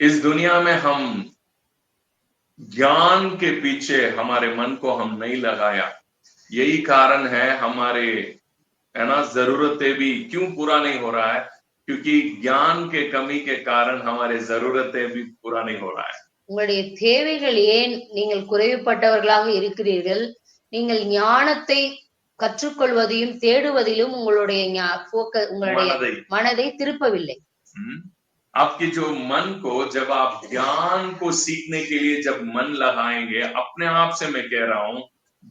इस दुनिया में हम ज्ञान के पीछे हमारे मन को हम नहीं लगाया यही कारण है हमारे है ना जरूरतें भी क्यों पूरा नहीं हो रहा है क्योंकि ज्ञान के कमी के कारण हमारे जरूरतें भी पूरा नहीं हो रहा है உங்களுடைய தேவைகள் ஏன் நீங்கள் குறைவுபட்டவர்களாக இருக்கிறீர்கள் நீங்கள் ஞானத்தை கற்றுக்கொள்வதையும் தேடுவதிலும் உங்களுடைய ஞா- போக்க உங்களுடைய मनदई மனதை திருப்பவில்லை हम्म? आपके जो मन को जब आप ज्ञान को सीखने के लिए जब मन लगाएंगे अपने आप से मैं कह रहा हूं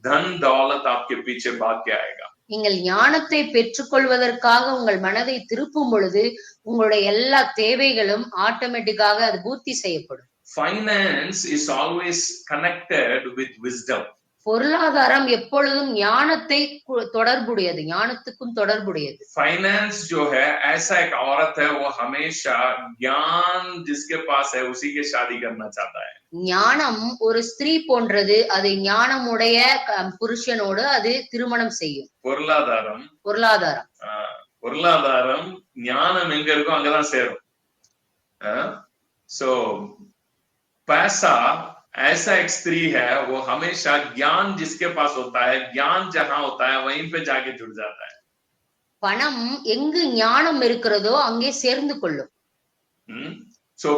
धन दौलत आपके पीछे भाग के आएगा நீங்கள் ஞானத்தை பெற்றுக்கொள்வதற்காக உங்கள் மனதை திருப்பும் பொழுது உங்களுடைய எல்லா தேவைகளும் ஆட்டோமேட்டிக்காக அது பூர்த்தி செய்யப்படும் finance is always connected with wisdom பொருளாதாரம் எப்பொழுதும் ஞானத்தை கு- தொடர்புடையது ஞானத்துக்கும் தொடர்புடையது फाइनेंस जो है ऐसा एक औरत है वो हमेशा ज्ञान जिसके पास है उसी के शादी करना चाहता है ஞானம் ஒரு ஸ்திரீ போன்றது அது ஞானமுடைய க- புருஷனோடு அது திருமணம் செய்யும் பொருளாதாரம் பொருளாதாரம் ஆஹ், பொருளாதாரம் ஞானம் எங்க இருக்கோ அங்கதான் சேரும் सो पैसा ऐसा एक स्त्री है वो हमेशा ज्ञान जिसके पास होता है ज्ञान जहां होता है वहीं पे जाके जुड़ जाता है பணம் எங்கு ஞானம் இருக்கிறதோ அங்கே சேர்ந்து கொள்ளும் सो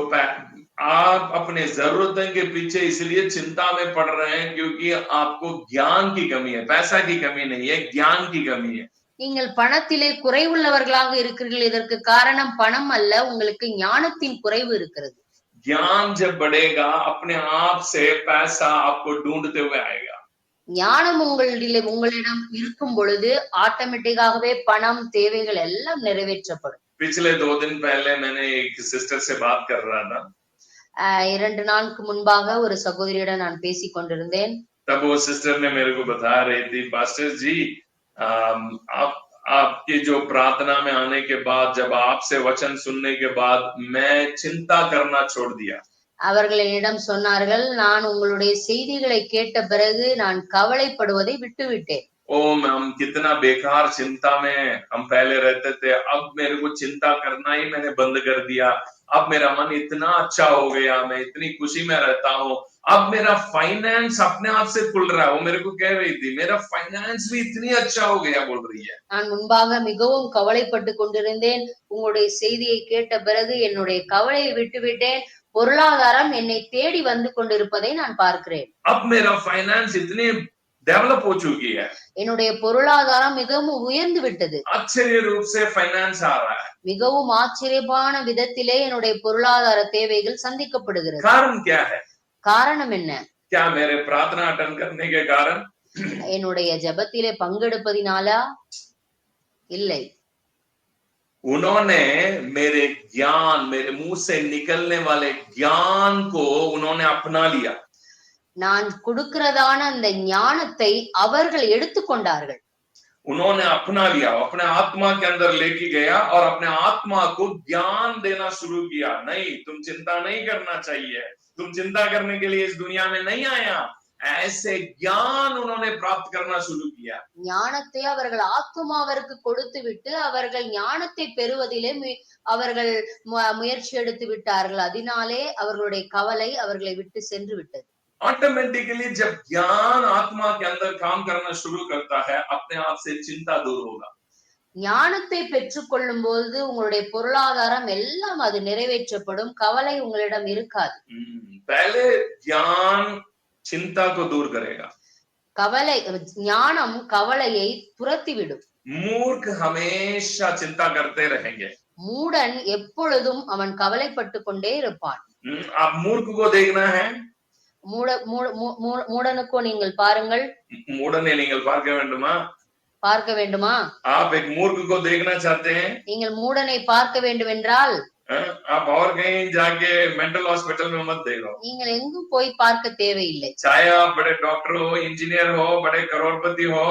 आप अपने जरूरतों के पीछे इसलिए चिंता में पड़ रहे हैं क्योंकि आपको ज्ञान की कमी है पैसा की कमी नहीं है ज्ञान की कमी है நீங்கள் பணத்திலே குறைவுள்ளவர்களாக இருக்கிறீர்கள் இதற்கு காரணம் பணம் அல்ல உங்களுக்கு ஞானத்தின் குறைவு இருக்கிறது ज्ञान जब बढ़ेगा अपने आप से पैसा आपको ढूंढते हुए आएगा ஞானம் உங்களிலே உங்களிடம் இருக்கும் பொழுது ஆட்டோமேட்டிக்காகவே பணம் தேவைகள் எல்லாம் நிறைவேற்றப்படும் पिछले दो दिन पहले मैंने एक सिस्टर से बात कर रहा था ஆஹ் இரண்டு நாளுக்கு முன்பாக ஒரு சகோதரியிடம் நான் பேசிக் கொண்டிருந்தேன் तब वो सिस्टर ने मेरे को बता रही थी पास्टर जी अम, आप आपके जो प्रार्थना में आने के बाद जब आपसे वचन सुनने के बाद मैं चिंता करना छोड़ दिया அவர்கள் என்னிடம் சொன்னார்கள் நான் உங்களுடைய செய்திகளை கேட்ட பிறகு நான் கவலைப்படுவதை விட்டுவிட்டேன் ओ हम कितना बेकार चिंता में हम पहले रहते थे अब मेरे को चिंता करना ही मैंने बंद कर दिया अब मेरा मन इतना अच्छा हो गया मैं इतनी खुशी में रहता हूँ अब मेरा फाइनेंस अपने आप से खुल रहा है वो मेरे को कह रही थी मेरा फाइनेंस भी इतनी अच्छा हो गया बोल रही है நான் முன்பாக மிகவும் கவலைப்பட்டு கொண்டிருந்தேன் உங்களுடைய செய்தியை கேட்ட பிறகு என்னுடைய கவலையை விட்டுவிட்டேன் பொருளாதாரம் என்னை தேடி வந்து கொண்டிருப்பதை நான் பார்க்கிறேன் अब मेरा फाइनेंस इतनी डेवलप हो चुकी है என்னுடைய பொருளாதாரம் மிகவும் உயர்ந்து விட்டது आश्चर्य रूप से फाइनेंस आ रहा है மிகவும் ஆச்சரியமான விதத்திலே என்னுடைய பொருளாதார தேவைகள் சந்திக்கப்படுகிறது कारण क्या है காரணம் என்ன क्या मेरे प्रार्थना अटेंड करने के कारण என்னுடைய ஜெபத்திலே பங்கெடுப்பதினாலா இல்லை उन्होंने मेरे ज्ञान मेरे मुंह से निकलने वाले ज्ञान को उन्होंने अपना लिया நான் கொடுக்கிறதான அந்த ஞானத்தை அவர்கள் எடுத்துக்கொண்டார்கள் उन्होंने अपना लिया अपने आत्मा के अंदर लेके गया और अपने आत्मा को ज्ञान देना शुरू किया नहीं तुम चिंता नहीं करना चाहिए तुम चिंता करने के लिए इस दुनिया में नहीं आया ऐसे ज्ञान उन्होंने प्राप्त करना शुरू किया ஞானத்தை அவர்கள் ஆத்துமாவிற்கு கொடுத்து விட்டு அவர்கள் ஞானத்தை பெறுவதிலே மு- அவர்கள் மு- முயற்சி எடுத்து விட்டார்கள் அதனாலே அவர்களுடைய கவலை அவர்களை விட்டு சென்று விட்டது ऑटोमेटिकली जब ज्ञान आत्मा के अंदर काम करना शुरू करता है अपने आप से चिंता दूर होगा ஞானத்தை பெற்றுக்கொள்ளும் போது உங்களுடைய பொருளாதாரம் எல்லாம் அது நிறைவேற்றப்படும் கவலை உங்களிடம் இருக்காது हम्म, पहले ज्ञान चिंता को दूर करेगा கவலை ஞானம் கவலையை துரத்திவிடும் मूर्ख हमेशा चिंता करते रहेंगे மூடன் எப்பொழுதும் அவன் கவலைப்பட்டு கொண்டே இருப்பான் हम्म, आप मूर्ख को देखना है மூட மூட- மூ- மூ- மூடனுக்கோ நீங்கள் பாருங்கள் मूढ़ने நீங்கள் பார்க்க வேண்டுமா பார்க்க வேண்டுமா आप एक मूर्ख को देखना चाहते हैं நீங்கள் மூடனை பார்க்க வேண்டுமென்றால் हाँ? आप और कहीं जाके मेंटल हॉस्पिटल में मत देखो நீங்கள் எங்கும் போய் பார்க்க தேவையில்லை चाहे आप बड़े डॉक्टर हो इंजीनियर हो बड़े करोड़पति हो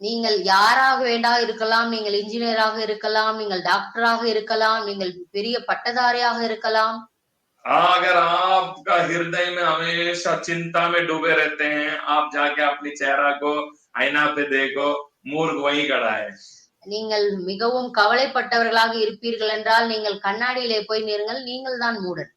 நீங்கள் யாராக வேண்டா இருக்கலாம் நீங்கள் இன்ஜினியராக இருக்கலாம் நீங்கள் டாக்டராக இருக்கலாம் நீங்கள் பெரிய பட்டதாரியாக இருக்கலாம் अगर आपका हृदय में हमेशा चिंता में डूबे रहते हैं आप जाके अपनी चेहरा को आईना पे देखो मूर्ख वहीं खड़ा है நீங்கள் மிகவும் கவலைப்பட்டவர்களாக இருப்பீர்கள் என்றால் நீங்கள் கண்ணாடியிலே போய் நிறுங்கள் நீங்கள் தான் மூடன்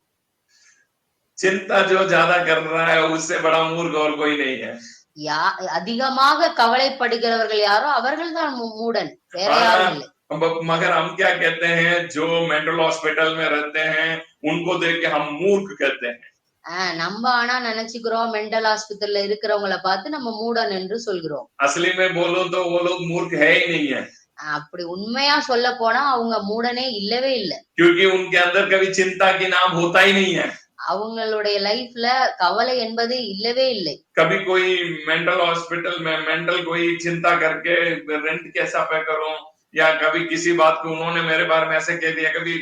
चिंता जो ज्यादा कर रहा है उससे बड़ा मूर्ख और कोई नहीं है யா அதிகமாக கவலைப்படுகிறவர்கள் யாரோ அவர்கள்தான் மூ- மூடன் வேற யாரும் இல்லை अब- मगर हम क्या कहते हैं जो मेंटल हॉस्पिटल में रहते हैं उनको देख के हम मूर्ख कहते हैं ஆஹ் நம்ம ஆனா நினைச்சுக்கிறோம் மெண்டல் ஆஸ்பத்திரியில இருக்கிறவங்கள பார்த்து நம்ம மூடன் என்று சொல்கிறோம் असली में बोलो तो वो लोग मूर्ख है ही नहीं है ஆஹ் அப்படி உண்மையா சொல்ல போனா அவங்க மூடனே இல்லவே இல்லை क्योंकि उनके अंदर कभी चिंता की नाम होता ही नहीं है அவங்களுடைய லைஃப்ல கவலை என்பது இல்லவே இல்லை कभी कोई मेंटल हॉस्पिटल में मेंटल कोई चिंता करके रेंट कैसा पे करूं या कभी किसी बात को उन्होंने मेरे बारे में ऐसे कह दिया कभी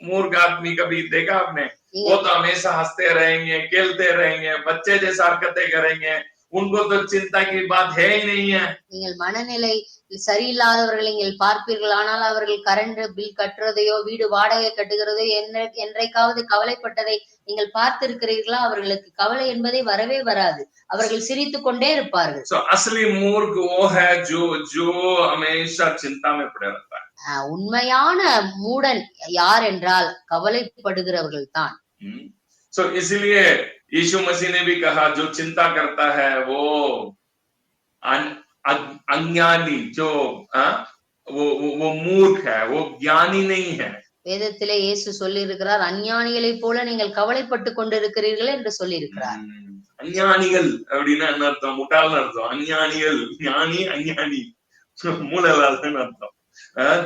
मूर्ख आदमी कभी देखा आपने நீங்க वो तो हमेशा हंसते रहेंगे खेलते रहेंगे बच्चे जैसा हरकतें करेंगे उनको तो चिंता की बात है ही नहीं है நீங்கள் மனநிலை சரியில்லாதவர்களை நீங்கள் பார்ப்பீர்கள் ஆனால் அவர்கள் கரண்ட் பில் கட்டுறதையோ வீடு வாடகை கட்டுகிறதோ என்ன என்றைக்காவது கவலைப்பட்டதை நீங்கள் பார்த்திருக்கிறீர்களா அவர்களுக்கு கவலை என்பதே வரவே வராது அவர்கள் சிரித்துக் கொண்டே இருப்பார்கள் सो असली मूर्ख वो है जो जो हमेशा चिंता में पड़े रहता है ஆஹ் உண்மையான மூடன் யார் என்றால் கவலைப்படுகிறவர்கள் தான் सो इसलिए यीशु मसीह ने भी कहा जो चिंता करता है वो अन- अ- अज्ञानी जो हाँ, वो, वो वो मूर्ख है वो ज्ञानी नहीं है வேதத்திலே இயேசு சொல்லி இருக்கிறார் அஞ்ஞானிகளைப் போல நீங்கள் கவலைப்பட்டு கொண்டிருக்கிறீர்கள் என்று சொல்லி இருக்கிறார் உம், அஞ்ஞானிகள் அப்படின்னா என்ன அர்த்தம் முட்டாள்னு அர்த்தம் அஞ்ஞானிகள் ஞானி அஞ்ஞானி மூளை இல்லாதன்னு அர்த்தம் हाँ,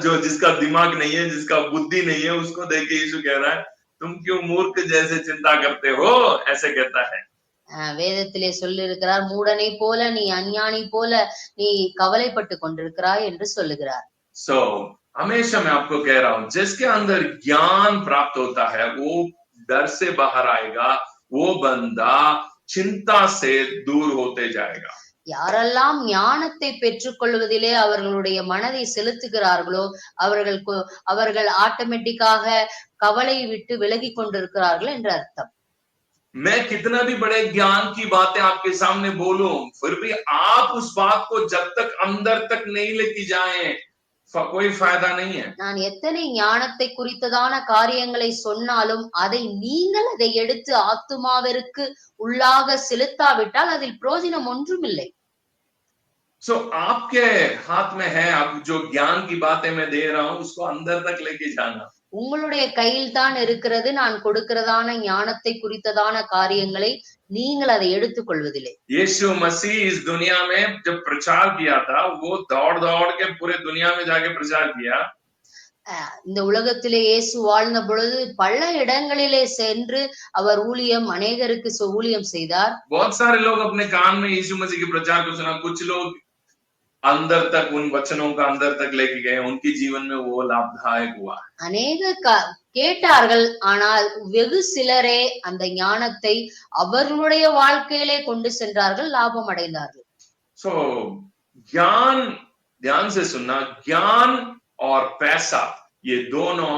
जो जिसका दिमाग नहीं है जिसका बुद्धि नहीं है उसको देख के यीशु कह रहा है तुम क्यों मूर्ख जैसे चिंता करते हो ऐसे कहता है ஆஹ் வேதத்திலே சொல்லி இருக்கிறார் மூடனை போல நீ அஞ்ஞானி போல நீ கவலைப்பட்டு கொண்டிருக்கிறாய் என்று சொல்லுகிறார் सो हमेशा मैं आपको कह रहा हूं जिसके अंदर ज्ञान प्राप्त होता है वो डर से बाहर आएगा वो बंदा चिंता से दूर होते जाएगा யாரெல்லாம் ஞானத்தை பெற்றுக்கொள்வதிலே அவர்களுடைய மனதை செலுத்துகிறார்களோ அவர்கள் கொ- அவர்கள் ஆட்டோமேட்டிக்காக கவலை விட்டு விலகி கொண்டிருக்கிறார்கள் என்று அர்த்தம் मैं कितना भी बड़े ज्ञान की बातें आपके सामने बोलूं फिर भी आप उस बात को जब तक अंदर तक नहीं लेके जाएं फ- कोई फायदा नहीं है நான் எத்தனை ஞானத்தை குறித்ததான காரியங்களை சொன்னாலும் அதை நீங்கள் அதை எடுத்து ஆத்துமாவிற்கு உள்ளாக செலுத்தாவிட்டால் அதில் பிரயோஜனம் ஒன்றுமில்லை सो आपके हाथ में है आप जो ज्ञान की बातें मैं दे रहा हूं उसको अंदर तक लेके जाना உங்களுடைய கையில் தான் இருக்கிறது நான் கொடுக்கிறதான ஞானத்தை குறித்ததான காரியங்களை நீங்கள் அதை எடுத்துக் கொள்வதில்லை यीशु मसीह इस दुनिया में जब प्रचार किया था वो दौड़ दौड़ के पूरे दुनिया में जाके प्रचार किया அஹ் இந்த உலகத்திலே இயேசு வாழ்ந்த பொழுது பல இடங்களிலே சென்று அவர் ஊழியம் அநேகருக்கு சொ- ஊழியம் செய்தார் बहुत सारे लोग अपने कान में यीशु मसीह के प्रचार को सुना कुछ लोग अंदर तक उन वचनों का अंदर तक लेके गए उनके जीवन में वो लाभदायक हुआ அநேக க- கேட்டார்கள் ஆனால் வெகு சிலரே அந்த ஞானத்தை அவர்களுடைய வாழ்க்கையிலே கொண்டு சென்றார்கள் லாபம் அடைந்தார்கள் सो ज्ञान ध्यान से सुनना ज्ञान और पैसा ये दोनों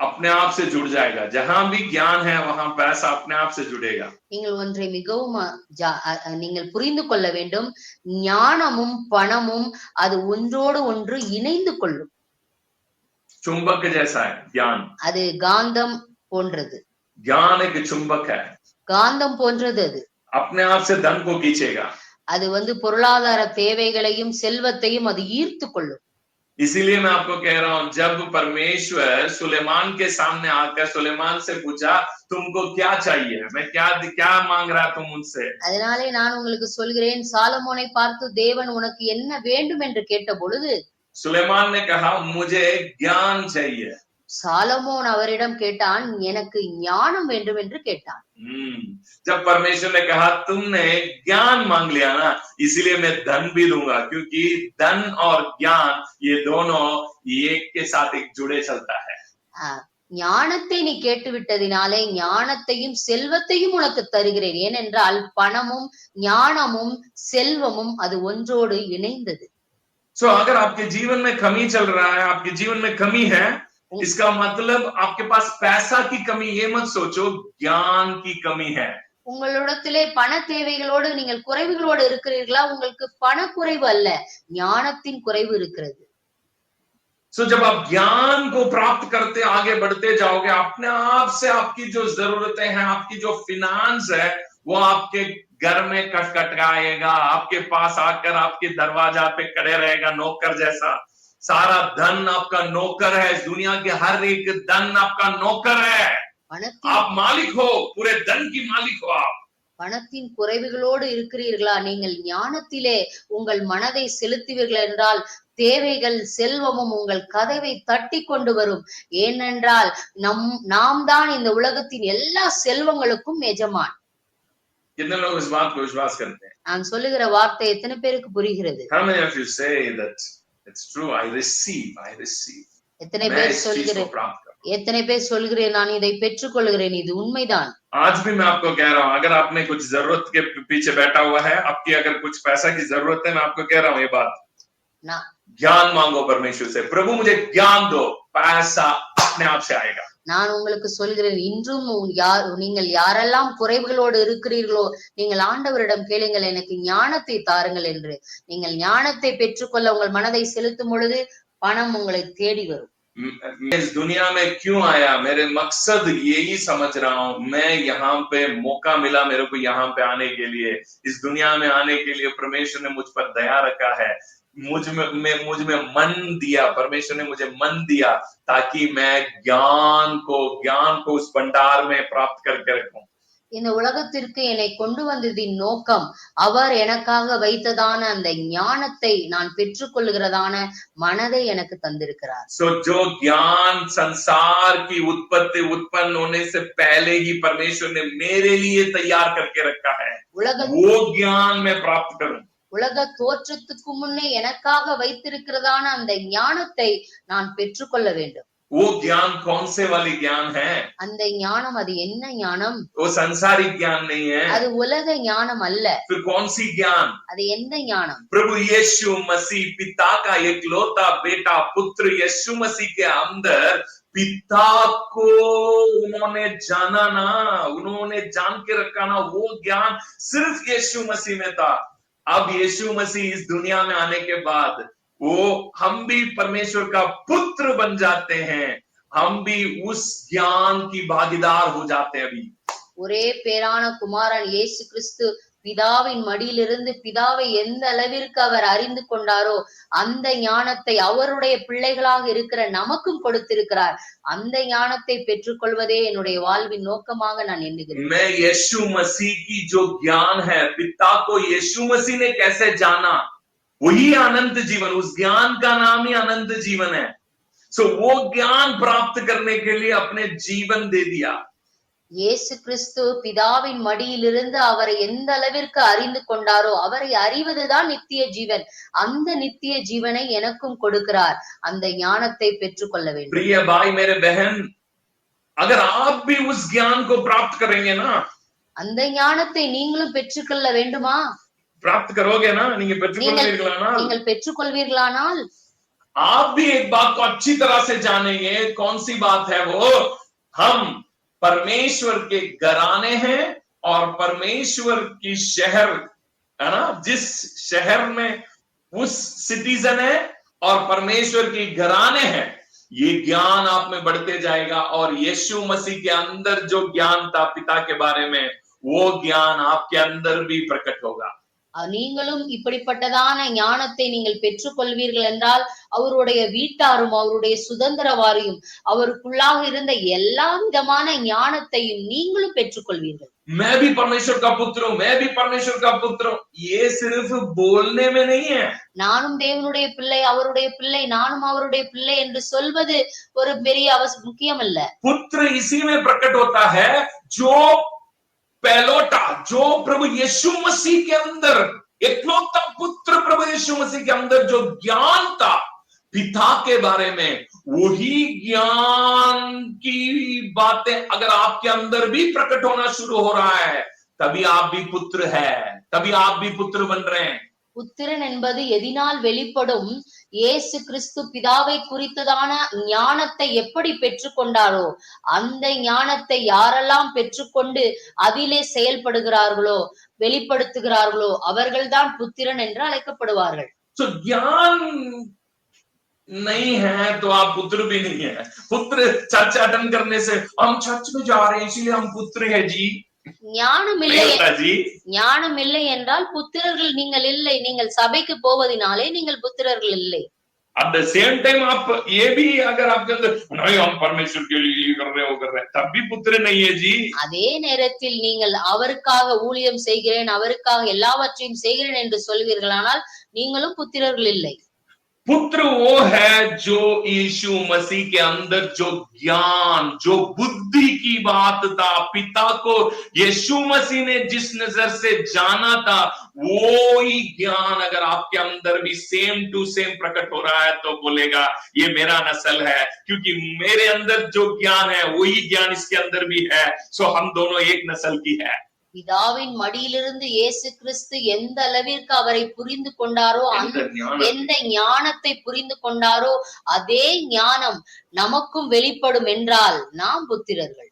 अपने आप से जुड़ जाएगा जहां भी ज्ञान है वहां पैसा अपने आप से जुड़ेगा நீங்கள் ஒன்றை மிகவும் அ, ஜா- அ, அ, நீங்கள் புரிந்து கொள்ள வேண்டும் ஞானமும் பணமும் அது ஒன்றோடு ஒன்று இணைந்து கொள்ளும் चुंबक जैसा है ज्ञान அது காந்தம் போன்றது ज्ञान एक चुंबक है காந்தம் போன்றது அது अपने आप से धन को खींचेगा அது வந்து பொருளாதார தேவைகளையும் செல்வத்தையும் அது ஈர்த்து கொள்ளும் इसीलिए मैं आपको कह रहा हूं जब परमेश्वर सुलेमान के सामने आकर सुलेमान से पूछा तुमको क्या चाहिए मैं क्या क्या मांग रहा तुम मुझसे அதனாலே நான் உங்களுக்கு சொல்கிறேன் சாலமோனை பார்த்து தேவன் உனக்கு என்ன வேண்டும் என்று கேட்ட பொழுது सुलेमान ने कहा मुझे ज्ञान चाहिए சாலமோன் அவரிடம் கேட்டான் எனக்கு ஞானம் வேண்டும் என்று கேட்டான் हम्म, जब परमेश्वर ने कहा तुमने ज्ञान मांग लिया ना इसीलिए मैं धन भी दूंगा क्योंकि धन और ज्ञान ये दोनों एक के साथ एक जुड़े चलता है ஆஹ், ஞானத்தை நீ கேட்டு விட்டதினாலே ஞானத்தையும் செல்வத்தையும் உனக்கு தருகிறேன் ஏனென்றால் பணமும் ஞானமும் செல்வமும் அது ஒன்றோடு இணைந்தது सो अगर आपके जीवन में कमी चल रहा है आपके जीवन में कमी है इसका मतलब आपके पास पैसा की कमी ये मत सोचो ज्ञान की कमी है உங்களிடத்திலே பண தேவைகளோடு நீங்கள் குறைவுகளோடு இருக்கிறீர்களா உங்களுக்கு பண குறைவு அல்ல ஞானத்தின் குறைவு இருக்கிறது सो जब आप ज्ञान को प्राप्त करते आगे बढ़ते जाओगे अपने आप से आपकी जो जरूरतें हैं आपकी जो फिनांस है वो आपके घर में कटकटाएगा आपके पास आकर आपके दरवाजा पे खड़े रहेगा नौकर जैसा सारा धन आपका नौकर है इस दुनिया के हर एक धन आपका नौकर है பணத்தின் आप मालिक हो पूरे धन की मालिक हो आप பணத்தின் குறைவுகளோடு இருக்கிறீர்களா நீங்கள் ஞானத்திலே உங்கள் மனதை செலுத்துவீர்கள் என்றால் தேவைகள் செல்வமும் உங்கள் கதவை தட்டி கொண்டு வரும் ஏனென்றால் நம் நாம் தான் இந்த உலகத்தின் எல்லா செல்வங்களுக்கும் எஜமான் कितने लोग इस बात को विश्वास करते हैं நான் சொல்லுகிற வார்த்தை எத்தனை பேருக்கு புரிகிறது How many of you say that it's true? I receive, I receive. எத்தனை मैं பேர் इस चीज को சொல்கிறேன் प्राप्त कर எத்தனை பேர் சொல்கிறேன் நான் இதை பெற்றுக்கொள்கிறேன் இது உண்மைதான் आज भी मैं आपको कह रहा हूं अगर आपने कुछ जरूरत के पीछे बैठा हुआ है आपकी अगर कुछ पैसा की जरूरत है मैं आपको कह रहा हूं ये बात ना ज्ञान मांगो परमेश्वर से प्रभु मुझे ज्ञान दो पैसा अपने आप से आएगा நான் உங்களுக்கு சொல்கிறேன் இன்றும் உ- யார் நீங்கள் யாரெல்லாம் குறைவுகளோடு இருக்கிறீர்களோ நீங்கள் ஆண்டவரிடம் கேளுங்கள் எனக்கு ஞானத்தை தாருங்கள் என்று நீங்கள் ஞானத்தை பெற்றுக்கொள்ள உங்கள் மனதை செலுத்தும் பொழுது பணம் உங்களை தேடி வரும் म- मैं इस दुनिया में क्यों आया मेरे मकसद यही समझ रहा हूं मैं यहाँ पे मौका मिला मेरे को यहाँ पे आने के लिए इस दुनिया में आने के लिए परमेश्वर ने मुझ पर दया रखा है मुझ में मैं मुझ में मन दिया परमेश्वर ने मुझे मन दिया ताकि मैं ज्ञान को ज्ञान को उस भंडार में प्राप्त करके रखूं இந்த உலகத்திற்கு என்னை கொண்டு வந்ததின் நோக்கம் அவர் எனக்காக வைத்ததான அந்த ஞானத்தை நான் பெற்றுக்கொள்கிறதான மனதை எனக்கு தந்திருக்கிறார் सो जो ज्ञान संसार की उत्पत्ति उत्पन्न होने से पहले ही परमेश्वर ने मेरे लिए तैयार करके रखा है உலக वो ज्ञान मैं प्राप्त करूं உலக தோற்றத்துக்கு முன்னே எனக்காக வைத்திருக்கிறதான அந்த ஞானத்தை நான் பெற்றுக்கொள்ள வேண்டும் वो ज्ञान कौन से वाली ज्ञान है அந்த ஞானம் அது என்ன ஞானம் वो संसारिक ज्ञान नहीं है அது உலக ஞானம் அல்ல फिर कौन सी ज्ञान அது எந்த ஞானம் प्रभु यीशु मसीह पिता का एकलौता बेटा पुत्र यीशु मसीह के अंदर पिता को उन्होंने जाना ना उन्होंने जान के रखा ना वो ज्ञान सिर्फ यीशु मसीह में था अब यीशु मसीह इस दुनिया में आने के बाद वो हम भी परमेश्वर का पुत्र बन जाते हैं हम भी उस ज्ञान की भागीदार हो जाते हैं अभी ஒரே பேரான குமாரன் இயேசு கிறிஸ்து பிதாவின் மடியிலிருந்து பிதாவை எந்த அளவிற்கு அவர் அறிந்து கொண்டாரோ அந்த ஞானத்தை அவருடைய பிள்ளைகளாக இருக்கிற நமக்கும் கொடுத்திருக்கிறார் அந்த ஞானத்தை பெற்றுக்கொள்வதே என்னுடைய வாழ்வின் நோக்கமாக நான் எண்ணுகிறேன் मैं यीशु मसीह की जो ज्ञान है पिता को यीशु मसीह ने कैसे जाना वही अनंत जीवन उस ज्ञान का नाम ही अनंत जीवन है सो वो ज्ञान प्राप्त करने के लिए अपने जीवन दे दिया இயேசு கிறிஸ்து பிதாவின் மடியிலிருந்து அவரை எந்த அளவிற்கு அறிந்து கொண்டாரோ அவரை அறிவதுதான் நித்திய ஜீவன் அந்த நித்திய ஜீவனை எனக்கும் கொடுக்கிறார் அந்த ஞானத்தை பெற்றுக்கொள்ள வேண்டும் प्रिय भाई मेरे बहन अगर आप भी उस ज्ञान को प्राप्त करेंगे ना அந்த ஞானத்தை நீங்களும் பெற்றுக்கொள்ள வேண்டுமா प्राप्त करोगे ना நீங்க பெற்றுக்கொள்வீர்களானால் நீங்கள் பெற்றுக்கொள்வீர்களானால் आप भी एक बात को अच्छी तरह से जानेंगे कौन सी बात है वो हम परमेश्वर के घराने हैं और परमेश्वर की शहर, है ना? जिस शहर में उस सिटीजन है और परमेश्वर की घराने हैं, ये ज्ञान आप में बढ़ते जाएगा और यीशु मसीह के अंदर जो ज्ञान था पिता के बारे में, वो ज्ञान आपके अंदर भी प्रकट होगा। நீங்களும் இப்படிப்பட்டதான ஞானத்தை நீங்கள் பெற்றுக்கொள்வீர்கள் என்றால் அவருடைய வீட்டாரும் அவருடைய சுதந்திரவாரியும் அவருக்குள்ளாக இருந்த எல்லா விதமான ஞானத்தையும் நீங்களும் பெற்றுக்கொள்வீர்கள் मैं भी परमेश्वर का पुत्र हूं मैं भी परमेश्वर का पुत्र हूं ये सिर्फ बोलने में नहीं है நானும் தேவனுடைய பிள்ளை அவருடைய பிள்ளை நானும் அவருடைய பிள்ளை என்று சொல்வது ஒரு பெரிய அவச முக்கியம் அல்ல पुत्र इसी में प्रकट होता है जो पहलोटा जो प्रभु यीशु मसीह के अंदर, एकलौता पुत्र प्रभु यीशु मसीह के अंदर जो ज्ञान था, पिता के बारे में, वही ज्ञान की बातें अगर आपके अंदर भी प्रकट होना शुरू हो रहा है, तभी आप भी पुत्र है, तभी आप भी पुत्र बन रहे हैं। புத்திரன் என்பது எதினால் வெளிப்படும் இயேசு கிறிஸ்து பிதாவை குறித்ததான ஞானத்தை எப்படி பெற்றுக்கொண்டாரோ அந்த ஞானத்தை யாரெல்லாம் பெற்றுக்கொண்டு அதிலே செயல்படுகிறார்களோ வெளிப்படுத்துகிறார்களோ அவர்கள்தான் புத்திரன் என்று அழைக்கப்படுவார்கள் तो ज्ञान नहीं है तो आप पुत्र भी नहीं है पुत्र चर्च अटेंड करने से हम चर्च में जा रहे हैं इसीलिए हम पुत्र है जी ஞானம் नहीं இல்லை होता जी ஞானம் இல்லை என்றால் புத்திரர்கள் நீங்கள் இல்லை நீங்கள் சபைக்கு போவதினாலே நீங்கள் புத்திரர்கள் இல்லை एट द सेम टाइम आप ये भी अगर आपके अंदर नहीं हम परमेश्वर के लिए ये कर रहे हैं वो कर रहे हैं तब भी पुत्र नहीं है जी அதே நேரத்தில் நீங்கள் அவருக்காக ஊழியம் செய்கிறேன் அவருக்காக எல்லாவற்றையும் செய்கிறேன் என்று சொல்வீர்களானால் நீங்களும் புத்திரர்கள் இல்லை पुत्र वो है जो यीशु मसीह के अंदर जो ज्ञान, जो बुद्धि की बात था। पिता को यीशु मसीह ने जिस नज़र से जाना था वो ही ज्ञान अगर आपके अंदर भी सेम टू सेम प्रकट हो रहा है तो बोलेगा, ये मेरा नस्ल है। क्योंकि मेरे अंदर जो ज्ञान है, वही ज्ञान इसके अंदर भी है। सो हम दोनों एक नस्ल की है। பிதாவின் மடியிலிருந்து இயேசு கிறிஸ்து எந்த அளவிற்கு அவரை புரிந்து கொண்டாரோ எந்த ஞானத்தை புரிந்து கொண்டாரோ அதே ஞானம் நமக்கும் வெளிப்படும் என்றால் நாம் புத்திரர்கள்.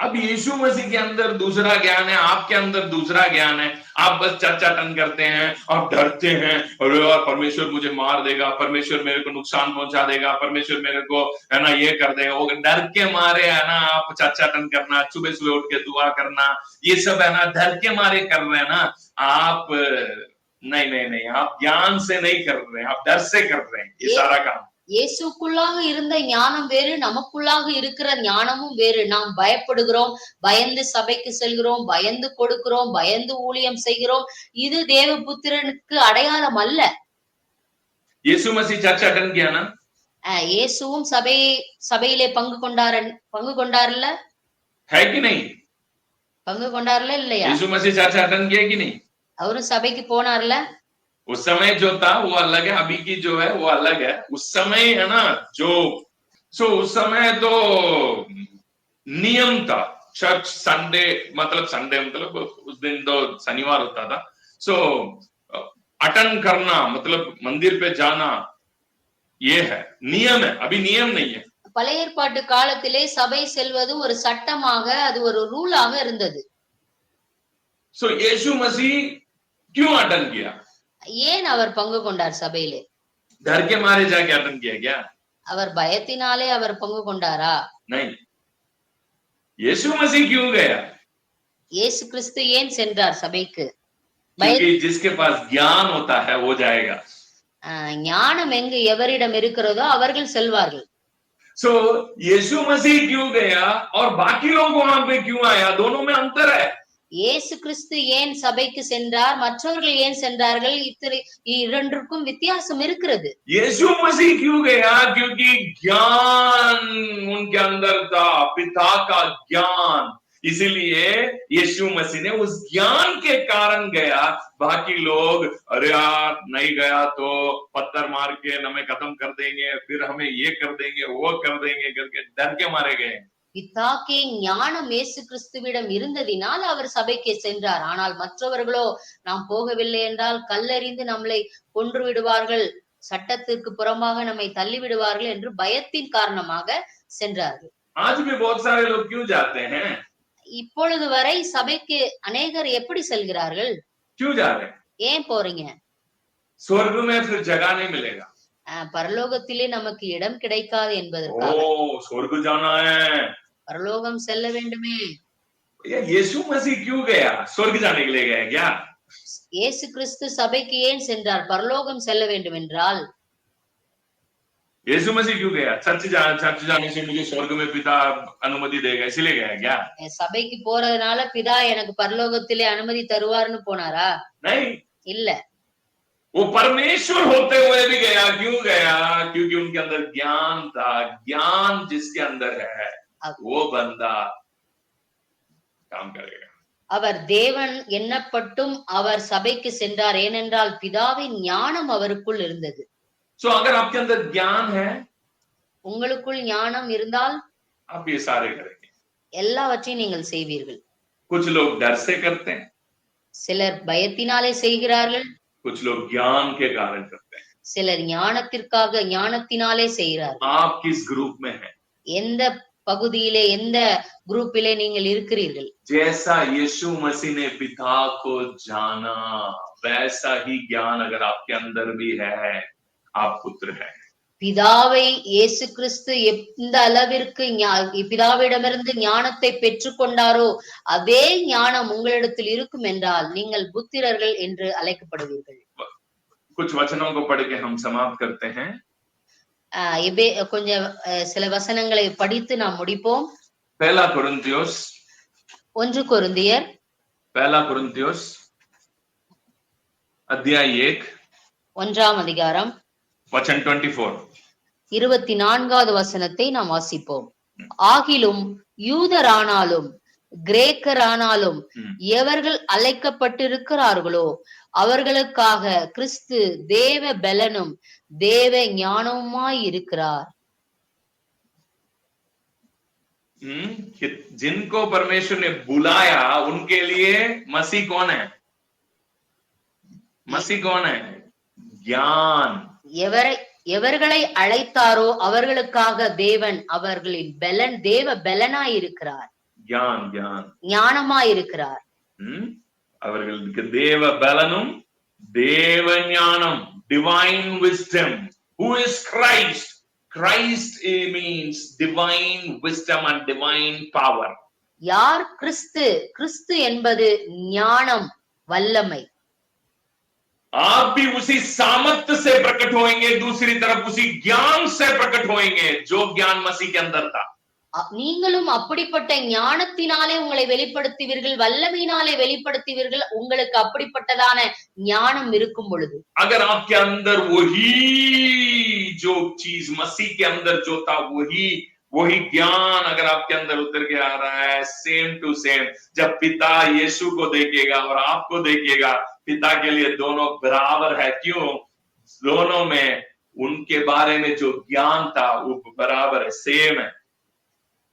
अब यीशु मसीह के अंदर दूसरा ज्ञान है आपके अंदर दूसरा ज्ञान है। आप बस चर्चा टन करते हैं आप डरते हैं अरे यार परमेश्वर मुझे मार देगा परमेश्वर मेरे को नुकसान पहुँचा देगा परमेश्वर मेरे को है ना ये कर देगा। वो डर के मारे है ना आप चर्चा टन करना सुबह सुबह उठ के दुआ करना ये सब है ना डर के मारे कर रहे हैं ना आप नहीं नहीं नहीं आप ज्ञान से नहीं कर रहे हैं आप डर से कर रहे हैं ये- सारा काम। இயேசுக்குள்ளாக இருந்த ஞானம் வேறு நமக்குள்ளாக இருக்கிற ஞானமும் வேறு நாம் பயப்படுகிறோம் பயந்து சபைக்கு செல்கிறோம் பயந்து கொடுக்கிறோம் பயந்து ஊழியம் செய்கிறோம் இது தேவபுத்திரனுக்கு அடையாளம் அல்ல यीशु मसीह चर्चा टन किया ना அஹ் இயேசுவும் சபை சபையிலே பங்கு கொண்டார பங்கு கொண்டார்ல है कि नहीं பங்கு கொண்டார்ல இல்லையா यीशु मसीह चर्चा टन किया कि नहीं அவரும் சபைக்கு போனார்ல उस समय जो था वो अलग है अभी की जो है वो अलग है उस समय है ना जो सो उस समय तो नियम था चर्च संडे मतलब संडे मतलब उस दिन तो शनिवार होता था सो अटेंड करना मतलब मंदिर पे जाना ये है नियम है अभी नियम नहीं है பழைய ஏற்பாட்டு காலத்திலே சபை செல்வது ஒரு சட்டமாக அது ஒரு ரூலாக இருந்தது सो यीशु मसीह क्यों अटेंड किया ஏன் அவர் பங்கு கொண்டார் சபையிலே डर के मारे जाके अटेंड किया क्या அவர் பயத்தினாலே அவர் பங்கு கொண்டாரா नहीं यीशु मसीह क्यों गया இயேசு கிறிஸ்து ஏன் சென்றார் சபைக்கு பய क्योंकि जिसके पास ज्ञान होता है वो जाएगा ஆஹ் ஞானம் எங்கு எவரிடம் இருக்கிறதோ அவர்கள் செல்வார்கள் सो यीशु मसीह क्यों गया और बाकी लोग वहां पे क्यों आया दोनों में अंतर है இயேசு கிறிஸ்து ஏன் சபைக்கு சென்றார் மற்றவர்கள் ஏன் சென்றார்கள் இத்தனை இரண்டிற்கும் வித்தியாசம் இருக்கிறது यीशु मसीह क्यों गया क्योंकि ज्ञान उनके अंदर था पिता का ज्ञान इसीलिए यीशु मसीह ने उस ज्ञान के कारण गया बाकी लोग अरे यार नहीं गया तो पत्थर मार के हमें खत्म कर देंगे फिर हमें ये कर देंगे वो कर देंगे करके डर के मारे गए பிதாக்கே ஞானம் ஏசு கிறிஸ்துவிடம் இருந்ததினால் அவர் சபைக்கு சென்றார். ஆனால் மற்றவர்களோ நாம் போகவில்லை என்றால் கல்லறிந்து நம்மளை கொன்று விடுவார்கள். சட்டத்திற்கு புறமாக நம்மை தள்ளி விடுவார்கள் என்று பயத்தின் காரணமாக சென்றார்கள். இப்பொழுது வரை சபைக்கு அநேகர் எப்படி செல்கிறார்கள்? ஏன் போறீங்க? ஜகானே மிலேகா जगह नहीं मिलेगा அஹ் பரலோகத்திலே நமக்கு இடம் கிடைக்காது ओ என்பதற்காக स्वर्ग जाना है பரலோகம் செல்ல வேண்டுமே ये यीशु मसीह क्यों गया स्वर्ग जाने के लिए गया क्या இயேசு கிறிஸ்து சபைக்கு ஏன் சென்றார் பரலோகம் செல்ல வேண்டும் என்றால் यीशु मसीह क्यों गया चर्च जा चर्च जाने से मुझे स्वर्ग में पिता अनुमति देगा इसीलिए गया क्या என் சபைக்கு போறதுனால பிதா எனக்கு பரலோகத்திலே அனுமதி தருவார்னு போனாரா नहीं இல்ல वो परमेश्वर होते हुए भी गया क्यों गया क्योंकि उनके अंदर ज्ञान था ज्ञान जिसके अंदर है वो बंदा काम करेगा அவர் தேவன் எண்ணப்பட்டும் அவர் சபைக்கு சென்றார் ஏனென்றால் பிதாவின் ஞானம் அவருக்குள் இருந்தது सो अगर आपके अंदर ज्ञान है உங்களுக்குள் ஞானம் இருந்தால் आप ये सारे करेंगे எல்லாவற்றையும் நீங்கள் செய்வீர்கள் कुछ लोग डर से करते हैं சிலர் பயத்தினாலே செய்கிறார்கள் कुछ लोग ज्ञान के कारण करते हैं சிலர் ஞானத்திற்காக ஞானத்தினாலே செய்கிறார்கள் आप किस ग्रुप में हैं எந்த பகுதியிலே எந்த குரூப்பிலே நீங்கள் இருக்கிறீர்கள் जैसा यीशु मसीह ने पिता को जाना वैसा ही ज्ञान अगर आपके अंदर भी है आप पुत्र है பிதாவை இயேசு கிறிஸ்து எந்த அளவிற்கு ஞா- பிதாவிடமிருந்து ஞானத்தை பெற்றுக்கொண்டாரோ அதே ஞானம் உங்களிடத்தில் இருக்கும் என்றால் நீங்கள் புத்திரர்கள் என்று அழைக்கப்படுவீர்கள் कुछ वचनों को पढ़ के हम समाप्त करते हैं ஆஹ் எபே கொஞ்சம் அஹ், சில வசனங்களை படித்து நாம் முடிப்போம் पहला कुरिन्थियोस ஒன்று கொருந்தியர் पहला कुरिन्थियोस अध्याय एक ஒன்றாம் அதிகாரம் वचन 24 இருபத்தி நான்காவது வசனத்தை நாம் வாசிப்போம் ஆகிலும் யூதரானாலும் கிரேக்கரானாலும் ம். எவர்கள் அழைக்கப்பட்டிருக்கிறார்களோ அவர்களுக்காக கிறிஸ்து தேவ பலனும் தேவ ஞானவுமாய் இருக்கிறார் हम्म, कि- जिनको परमेश्वर ने बुलाया उनके लिए मसीह कौन है मसीह कौन है ज्ञान எவரை எவர்களை அழைத்தாரோ அவர்களுக்காக தேவன் அவர்களின் பலன் தேவ பலனாய் இருக்கிறார் யான் இருக்கிறார் அவர்களுக்கு தேவ பலனும் தேவ ஞானம் divine wisdom who is Christ Christ means divine wisdom and divine power யார்? கிறிஸ்து. கிறிஸ்து என்பது ஞானம் வல்லமை. आप भी उसी सामर्थ्य से प्रकट होएंगे दूसरी तरफ उसी ज्ञान से प्रकट होएंगे जो ज्ञान मसीह के अंदर था அ- நீங்களும் அப்படிப்பட்ட ஞானத்தினாலே உங்களை வெளிப்படுத்துவீர்கள் வல்லமையினாலே வெளிப்படுத்துவீர்கள் உங்களுக்கு அப்படிப்பட்டதான ஞானம் இருக்கும் பொழுது अगर आपके अंदर वही जो चीज मसीह के अंदर जो था वही वही ज्ञान अगर आपके अंदर उतर के आ रहा है सेम टू सेम जब पिता यीशु को देखेगा और आपको देखेगा, पिता के लिए दोनों बराबर है। क्यों? दोनों में उनके बारे में जो ज्ञान था, वो बराबर है सेम है।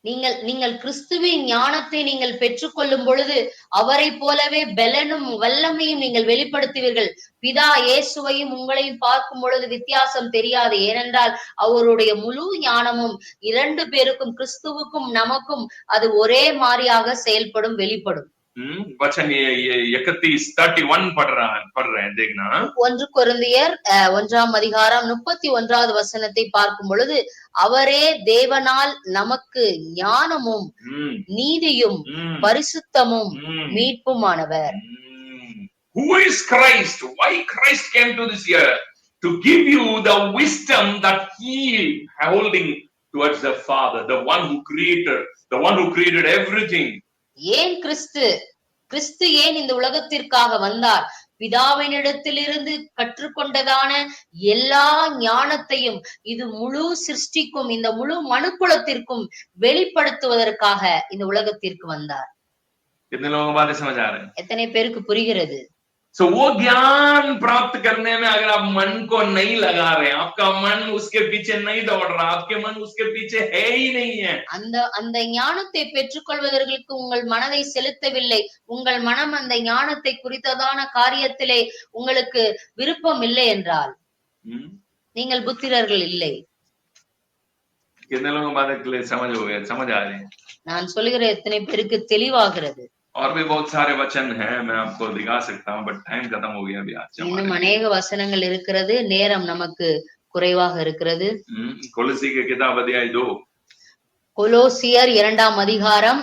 நீங்கள் நீங்கள் கிறிஸ்துவின் ஞானத்தை நீங்கள் பெற்றுக்கொள்ளும் பொழுது அவரை போலவே பலனும் வல்லமையும் நீங்கள் வெளிப்படுத்துவீர்கள். பிதா இயேசுவையும் உங்களையும் பார்க்கும் பொழுது வித்தியாசம் தெரியாது. ஏனென்றால் அவருடைய முழு ஞானமும் இரண்டு பேருக்கும் கிறிஸ்துவுக்கும் நமக்கும் அது ஒரே மாதிரியாக செயல்படும் வெளிப்படும். வச்சன் எக்கத்தீஸ் தேர்ட்டி ஒன் படுறான் படுறேன் தேக்னா ஒன்று குருந்தியர் ஒன்றாம் அதிகாரம் முப்பத்தி ஒன்றாவது வசனத்தை பார்க்கும் பொழுது அவரே தேவனால் நமக்கு ஞானமும் நீதியும் பரிசுத்தமும் மீட்புமானவர் Who is Christ? Why Christ came to this earth? To give you the wisdom that he holding towards the Father, the one who created, the one who created everything, ஏன் கிறிஸ்து? கிறிஸ்து ஏன் இந்த உலகத்திற்காக வந்தார்? பிதாவினிடத்திலிருந்து கற்றுக்கொண்டதான எல்லா ஞானத்தையும் இது முழு சிருஷ்டிக்கும் இந்த முழு மனுக்குலத்திற்கும் வெளிப்படுத்துவதற்காக இந்த உலகத்திற்கு வந்தார். எத்தனை பேருக்கு புரிகிறது? सो वो ज्ञान प्राप्त करने में अगर आप मन को नहीं लगा रहे हैं आपका मन उसके पीछे नहीं दौड़ रहा आपके मन उसके पीछे है ही नहीं है அந்த அந்த ஞானத்தை பெற்றுக்கொள்வதற்கு உங்கள் மனதை செலுத்தவில்லை உங்கள் மனம் அந்த ஞானத்தை குறித்ததான காரியத்திலே உங்களுக்கு விருப்பம் இல்லை என்றால் हम्म? நீங்கள் புத்திரர்கள் இல்லை कितने लोगों को बातें clear समझ हो गया समझ आ रही है நான் சொல்லுகிற எத்தனை பேருக்கு தெளிவாகிறது और भी बहुत सारे वचन हैं मैं आपको दिखा सकता हूँ बट टाइम खत्म हो गया अभी आज இன்னும் हमारे அநேக வசனங்கள் இருக்கிறது நேரம் நமக்கு குறைவாக இருக்கிறது हम्म, कोलोसी की किताब अध्याय दो கொலோசியர் இரண்டாம் அதிகாரம்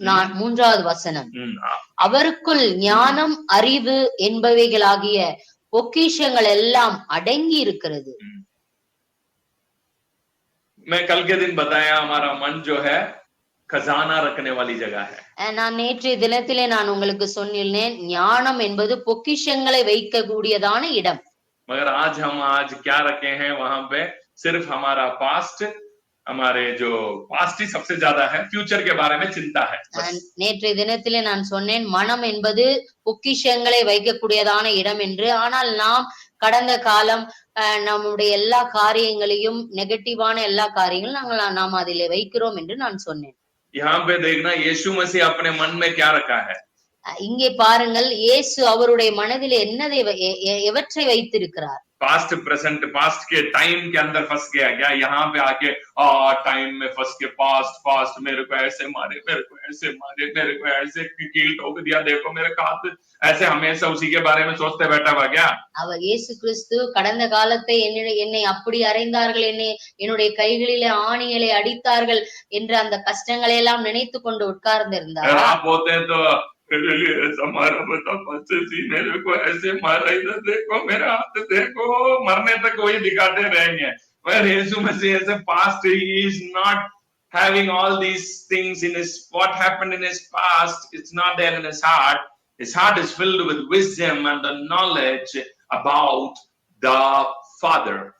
நான் மூன்றாவது வசனம் हम्म, आ- அவருக்குள் ஞானம் அறிவு என்பவைகளாகிய பொக்கிஷங்கள் எல்லாம் அடங்கி இருக்கிறது मैं कल के दिन बताया हमारा मन जो है खजाना रखने वाली जगह है அஹ் நான் நேற்றைய தினத்திலே நான் உங்களுக்கு சொன்னேன் ஞானம் என்பது பொக்கிஷங்களை வைக்கக்கூடியதான இடம் मगर आज हम आज क्या रखे हैं वहां पे सिर्फ हमारा पास्ट हमारे जो पास्ट ही सबसे ज्यादा है फ्यूचर के बारे में चिंता है बस। அஹ் நேற்றைய தினத்திலே நான் சொன்னேன் மனம் என்பது பொக்கிஷங்களை வைக்கக்கூடியதான இடம் என்று ஆனால் நாம் கடந்த காலம் அஹ், நம்முடைய எல்லா காரியங்களையும் நெகட்டிவான எல்லா காரியங்களும் நாங்கள் நாம் அதிலே வைக்கிறோம் என்று நான் சொன்னேன் यहाँ पे देखना यीशु मसीह अपने मन में क्या रखा है அஹ் இங்கே பாருங்கள் இயேசு அவருடைய மனதிலே என்னதை வை- எ- எ- எவற்றை வைத்திருக்கிறார் पास्ट प्रेजेंट पास्ट के टाइम के अंदर फंस गया क्या यहाँ पे आके आ टाइम में फंस के पास्ट पास्ट मेरे को ऐसे मारे मेरे को ऐसे मारे मेरे को ऐसे कील ठोक दिया देखो मेरे हाथ ऐसे हमेशा उसी के बारे में सोचते बैठा हुआ क्या அவர் இயேசு கிறிஸ்து கடந்த காலத்தை என்னிட என்னை அப்படி அறைந்தார்கள் என்னை என்னுடைய கைகளிலே ஆணிகளை அடித்தார்கள் என்ற அந்த கஷ்டங்களை எல்லாம் நினைத்து கொண்டு உட்கார்ந்திருந்தார் अगर आप होते हैं तो मेरे लिए ऐसा मारा बता बच्चे जी मेरे को ऐसे मारा इधर देखो मेरा हाथ देखो मरने तक वही दिखाते रहेंगे पर यीशु मसीह ऐसे past he is not having all these things in his what happened in his past it's not there in his heart his heart is filled with wisdom and the knowledge about the father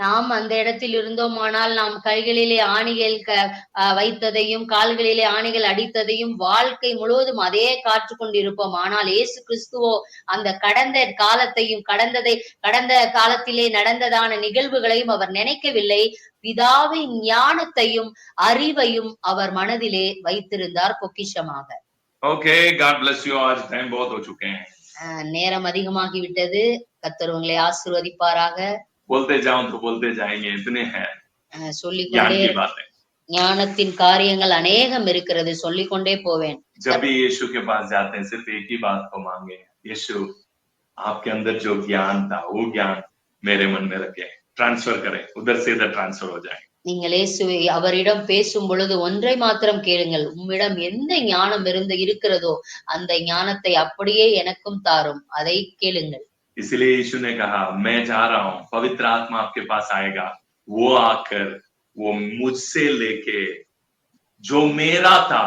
நாம் அந்த இடத்தில் இருந்தோமானால் நாம் கைகளிலே ஆணிகள் க வைத்ததையும் கால்களிலே ஆணிகள் அடித்ததையும் வாழ்க்கை முழுவதும் அதே காற்று கொண்டிருப்போம். ஆனால் ஏசு கிறிஸ்துவோ அந்த கடந்த காலத்தையும் கடந்ததை கடந்த காலத்திலே நடந்ததான நிகழ்வுகளையும் அவர் நினைக்கவில்லை. பிதாவின் ஞானத்தையும் அறிவையும் அவர் மனதிலே வைத்திருந்தார் பொக்கிஷமாக. ஓகே காட் பிளஸ் யூ ஆஜ் டைம் போத் நேரம் அதிகமாகி விட்டது கத்தர் உங்களை ஆசிர்வதிப்பாராக. बोलते जाओ तो बोलते जाएंगे इतने हैं அஹ் ज्ञान சொல்லிக்கொண்டே की बातें ஞானத்தின் காரியங்கள் அநேகம் இருக்கிறது சொல்லிக்கொண்டே போவேன் जब भी यीशु के पास जाते हैं सिर्फ एक ही बात को मांगे यीशु आपके अंदर जो ज्ञान था वो ज्ञान मेरे मन में रखे ट्रांसफर करें उधर से इधर ट्रांसफर हो जाए நீங்கள் இயேசுவை அவரிடம் பேசும் பொழுது ஒன்றை மாத்திரம் கேளுங்கள் உம்மிடம் எந்த ஞானம் இருந்து இருக்கிறதோ அந்த ஞானத்தை அப்படியே எனக்கும் தாரும் அதை கேளுங்கள் इसलिए यीशु ने कहा मैं जा रहा हूँ पवित्र आत्मा आपके पास आएगा वो आकर वो मुझसे लेके जो मेरा था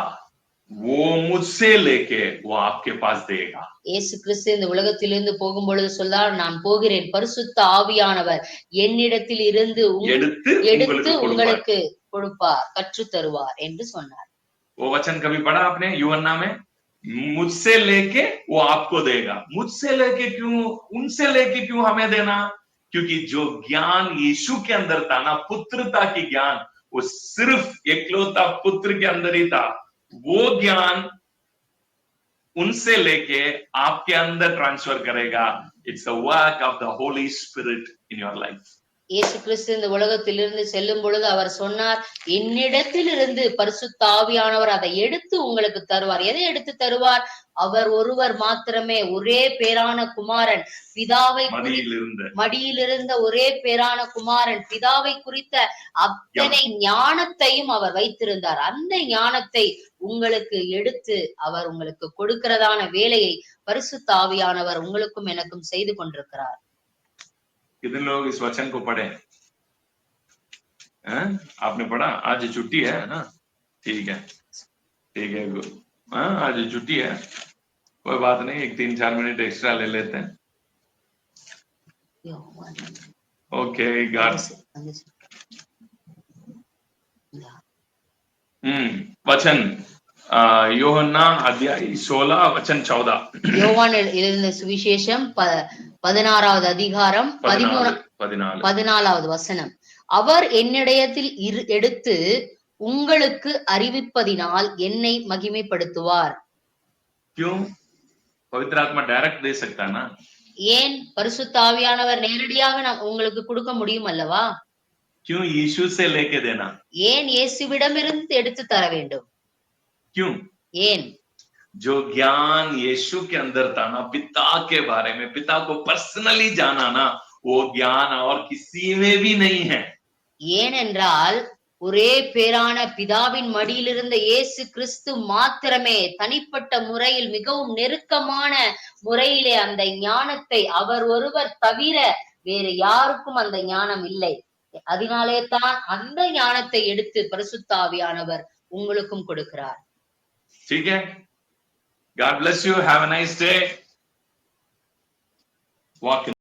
वो मुझसे लेके वो आपके पास देगा இயேசு கிறிஸ்து இந்த உலகத்திலிருந்து போகும் பொழுது சொல்லார் நான் போகிறேன் பரிசுத்த ஆவியானவர் என்னிடத்தில் இருந்து உங்- எடுத்து எடுத்து உங்களுக்கு கொடுப்பார். உங்களுக்கு கொடுப்பார் கற்றுத் தருவார் என்று சொன்னார் वो वचन कभी पढ़ा आपने युवन्ना में मुझसे लेके वो आपको देगा। मुझसे लेके क्यों? उनसे लेके क्यों हमें देना? क्योंकि जो ज्ञान यीशु के अंदर था ना, पुत्रता की ज्ञान, वो सिर्फ़ एकलौता पुत्र के अंदर ही था। वो ज्ञान उनसे लेके आपके अंदर ट्रांसफ़र करेगा। It's a work of the Holy Spirit in your life இயேசு கிறிஸ்து இந்த உலகத்திலிருந்து செல்லும் பொழுது அவர் சொன்னார் என்னிடத்திலிருந்து பரிசுத்த ஆவியானவர் அதை எடுத்து உங்களுக்கு தருவார். எதை எடுத்து தருவார்? அவர் ஒருவர் மாத்திரமே ஒரே பேரான குமாரன். பிதாவை மடியில் இருந்த ஒரே பேரான குமாரன். பிதாவை குறித்த அத்தனை ஞானத்தையும் அவர் வைத்திருந்தார். அந்த ஞானத்தை உங்களுக்கு எடுத்து அவர் உங்களுக்கு கொடுக்கிறதான வேலையை பரிசுத்த ஆவியானவர் உங்களுக்கும் எனக்கும் செய்து கொண்டிருக்கிறார். कितने लोग इस वचन को पढ़े हैं? आपने पढ़ा आज छुट्टी है ना ठीक है ठीक है good. हाँ आज छुट्टी है कोई बात नहीं एक तीन चार मिनट एक्स्ट्रा ले लेते हैं ओके गॉड हम्म वचन आ, योहन्ना अध्याय सोलह वचन चौदह யோவான் எழு- எழுதின சுவிசேஷம் ப பதினாறாவது அதிகாரம் பதிமூணு பதினாலு பதினாலு பதினாலாவது வசனம் அவர் என்னிடத்தில் இரு எடுத்து உங்களுக்கு அறிவிப்பதினால் என்னை மகிமைப்படுத்துவார் क्यों पवित्र आत्मा डायरेक्ट दे सकता है ना ஏன் பரிசுத்த ஆவியானவர் நேரடியாக நம் உங்களுக்கு கொடுக்க முடியும் அல்லவா क्यों यीशु से लेके देना ஏன் இயேசுவிடமிருந்து எடுத்து தர வேண்டும் क्यों ஏன் जो ज्ञान यीशु के अंदर था ना पिता के बारे में पिता को पर्सनली जाना ना वो ज्ञान और किसी में भी नहीं है ஏனென்றால் ஒரே பேரான பிதாவின் மடியில் இருந்த இயேசு கிறிஸ்து மாத்திரமே தனிப்பட்ட முறையில் மிகவும் நெருக்கமான முறையிலே அந்த ஞானத்தை அவர் ஒருவர் தவிர வேறு யாருக்கும் அந்த ஞானம் இல்லை அதனாலே தான் அந்த ஞானத்தை எடுத்து பரிசுத்தாவியானவர் உங்களுக்கும் கொடுக்கிறார் ठीक है God bless you. Have a nice day. Walk in.